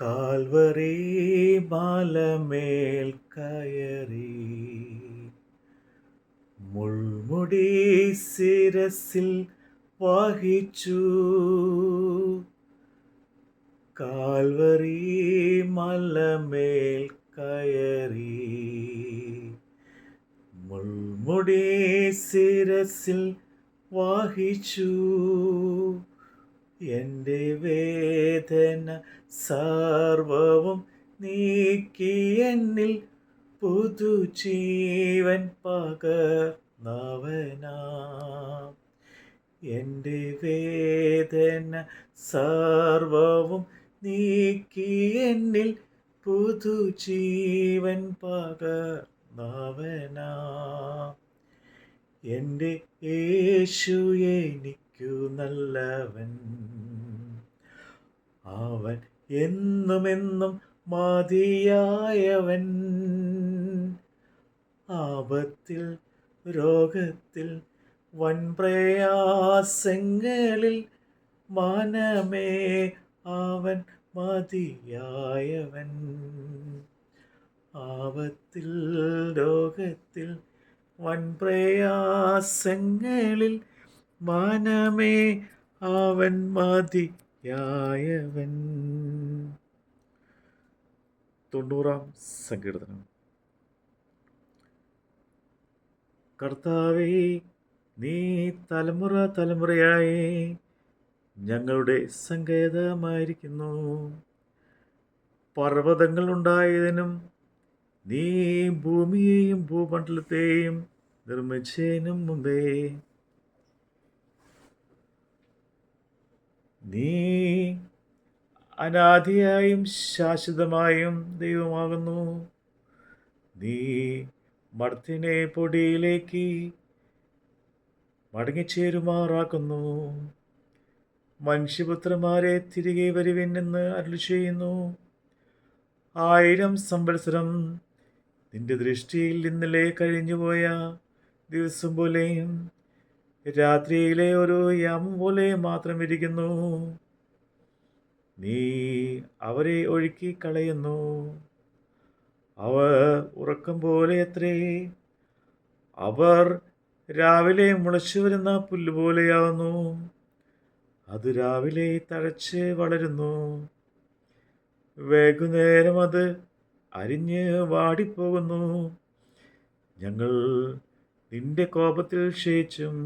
Calvary മലമേൽ കയറി. മുൾമുടി ശിരസിൽ വഹിച്ചു. കാൽവറി മലമേൽ കയറി. മുൾമുടി ശിരസിൽ വഹിച്ചു. എന്റെ വേദന സർവവും നീക്കി എന്നിൽ പുതുജീവൻ പകർന്നവനാ. എന്റെ വേദന സർവവും നീക്കി എന്നിൽ പുതുജീവൻ പകർന്നവനാ. എന്റെ യേശു എനിക്കു നല്ലവൻ അവൻ എന്നുമെന്നും മതിയായവൻ. ആപത്തിൽ രോഗത്തിൽ വൻപ്രയാസങ്ങളിൽ മാനമേ അവൻ മതിയായവൻ. ആപത്തിൽ രോഗത്തിൽ വൻപ്രയാസങ്ങളിൽ മാനമേ അവൻ മതിയായവൻ തൊണ്ണൂറാം സങ്കീർത്തനം. കർത്താവേ നീ തലമുറ തലമുറയായി ഞങ്ങളുടെ സങ്കേതമായിരിക്കുന്നു. പർവതങ്ങൾ ഉണ്ടായതിനും നീ ഭൂമിയെയും ഭൂമണ്ഡലത്തെയും നിർമ്മിച്ചതിനും മുമ്പേ നീ അനാദിയായും ശാശ്വതമായും ദൈവമാകുന്നു. നീ മർത്തിനെ പൊടിയിലേക്ക് മടങ്ങിച്ചേരുമാറാക്കുന്നു. മനുഷ്യപുത്രന്മാരെ തിരികെ വരുവിൻ എന്ന് അരുളി ചെയ്യുന്നു ആയിരം സംവത്സരം നിന്റെ ദൃഷ്ടിയിൽ ഇന്നലെ കഴിഞ്ഞുപോയ ദിവസം പോലെയും രാത്രിയിലെ ഒരു യാമം പോലെ മാത്രം ഇരിക്കുന്നു. നീ അവരെ ഒഴുക്കി കളയുന്നു അവർ ഉറക്കം പോലെ എത്രേ. അവർ രാവിലെ മുളച്ചു വരുന്ന പുല്ല് പോലെയാവുന്നു. അത് രാവിലെ തഴച്ച് വളരുന്നു. വൈകുന്നേരം അത് അരിഞ്ഞ് വാടിപ്പോകുന്നു. ഞങ്ങൾ നിന്റെ കോപത്തിൽ ക്ഷയിച്ചും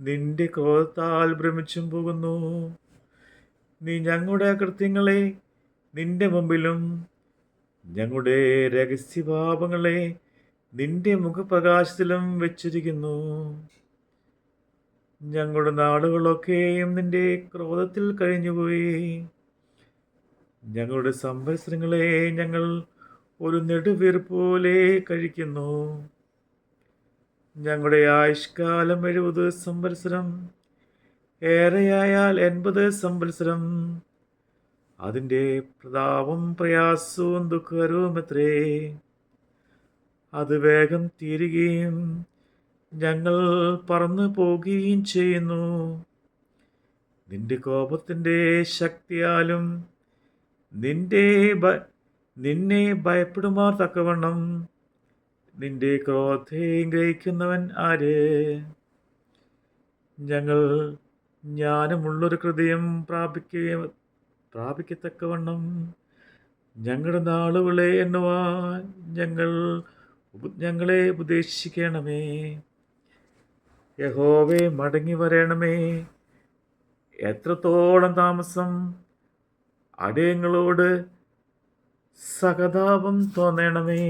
നിന്റെ കോപത്താൽ ഭ്രമിച്ചും പോകുന്നു. നീ ഞങ്ങളുടെ കൃത്യങ്ങളെ നിന്റെ മുമ്പിലും ഞങ്ങളുടെ രഹസ്യഭാവങ്ങളെ നിന്റെ മുഖപ്രകാശത്തിലും വെച്ചിരിക്കുന്നു. ഞങ്ങളുടെ നാടുകളൊക്കെയും നിന്റെ ക്രോധത്തിൽ കഴിഞ്ഞുപോയി. ഞങ്ങളുടെ സംവത്സരങ്ങളെ ഞങ്ങൾ ഒരു നെടുവീർ പോലെ കഴിക്കുന്നു. ഞങ്ങളുടെ ആയുഷ്കാലം എഴുപത് സംവത്സരം ഏറെയായാൽ എൺപത് സംവത്സരം. അതിന്റെ പ്രതാപം പ്രയാസവും ദുഃഖകരവും എത്രേ? അത് വേഗം തീരുകയും ഞങ്ങൾ പറന്നു പോകുകയും ചെയ്യുന്നു. നിന്റെ കോപത്തിന്റെ ശക്തിയാലും നിന്റെ നിന്നെ ഭയപ്പെടുമാർ തക്കവണ്ണം. നിന്റെ ക്രോധയും ഗ്രഹിക്കുന്നവൻ ആര്? ഞങ്ങൾ ജ്ഞാനമുള്ളൊരു ഹൃദയം പ്രാപിക്കുകയും പ്രാപിക്കത്തക്കവണ്ണം ഞങ്ങളുടെ നാളുകളെ എണ്ണുവാൻ ഞങ്ങൾ ഞങ്ങളെ ഉപദേശിക്കണമേ. യഹോവെ മടങ്ങി വരണമേ. എത്രത്തോളം താമസം അടയങ്ങളോട് സഹതാപം തോന്നണമേ.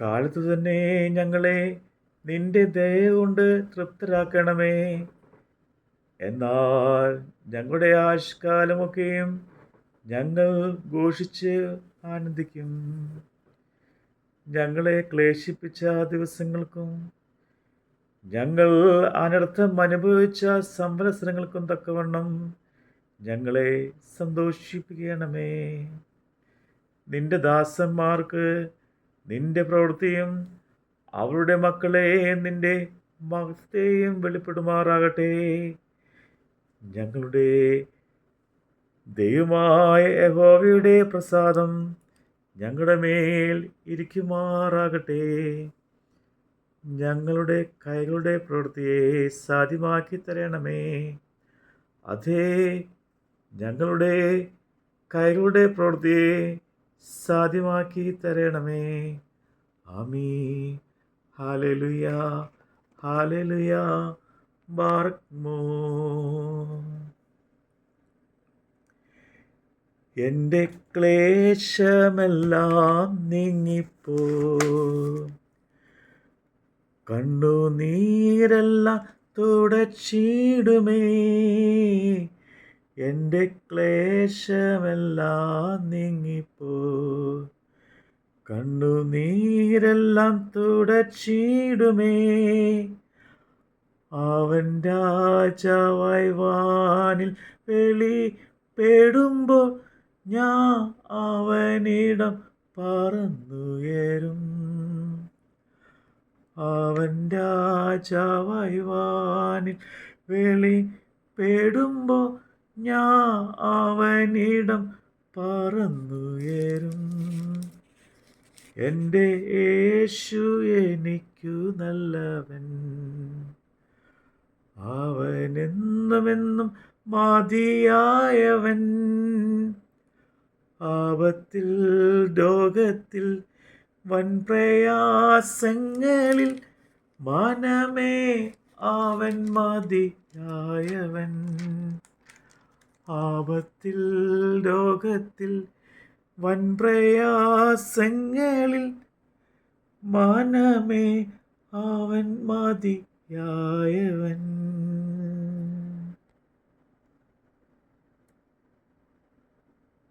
കാലത്ത് തന്നെ ഞങ്ങളെ നിന്റെ ദയ കൊണ്ട് തൃപ്തരാക്കണമേ. എന്നാൽ ഞങ്ങളുടെ ആഷ്കാലമൊക്കെയും ഞങ്ങൾ ഘോഷിച്ച് ആനന്ദിക്കും. ഞങ്ങളെ ക്ലേശിപ്പിച്ച ദിവസങ്ങൾക്കും ഞങ്ങൾ അനർത്ഥം അനുഭവിച്ച സംവത്സരങ്ങൾക്കും തക്കവണ്ണം ഞങ്ങളെ സന്തോഷിപ്പിക്കണമേ. നിന്റെ ദാസന്മാർക്ക് നിന്റെ പ്രവൃത്തിയും അവരുടെ മക്കളെ നിന്റെ മഹത്തെയും വെളിപ്പെടുമാറാകട്ടെ. ഞങ്ങളുടെ ദൈവമായ യഹോവയുടെ പ്രസാദം ഞങ്ങളുടെ മേൽ ഇരിക്കുമാറാകട്ടെ. ഞങ്ങളുടെ കൈകളുടെ പ്രവൃത്തിയെ സാധ്യമാക്കി തരണമേ. അതേ ഞങ്ങളുടെ കൈകളുടെ പ്രവൃത്തിയെ സാധ്യമാക്കി തരണമേ. ആമീ ഹാലലുയ എന്റെ ക്ലേശമെല്ലാം നീങ്ങിപ്പോ. കണ്ണുനീരെല്ലാം തുടച്ചിടുമേ. എന്റെ ക്ലേശമെല്ലാം നീങ്ങിപ്പോ. കണ്ണുനീരെല്ലാം തുടച്ചിടുമേ. അവൻ രാജാവായി വാനിൽ വെളിപ്പെടുമ്പോൾ ഞാൻ അവനിടം പറന്നുയരും അവൻ രാജാവായി വാനിൽ വെളിപ്പെടുമ്പോൾ ഞാൻ അവനിടം പറന്നുയരും എന്റെ യേശു എനിക്കു നല്ലവൻ. അവനെന്നുമെന്നും മതിയായവൻ. ആപത്തിൽ രോഗത്തിൽ വൻ പ്രയാസങ്ങളിൽ മനമേ അവൻ മതിയായവൻ. ആപത്തിൽ രോഗത്തിൽ വൻ മാനമേ മനമേ അവൻ മതിയായവൻ.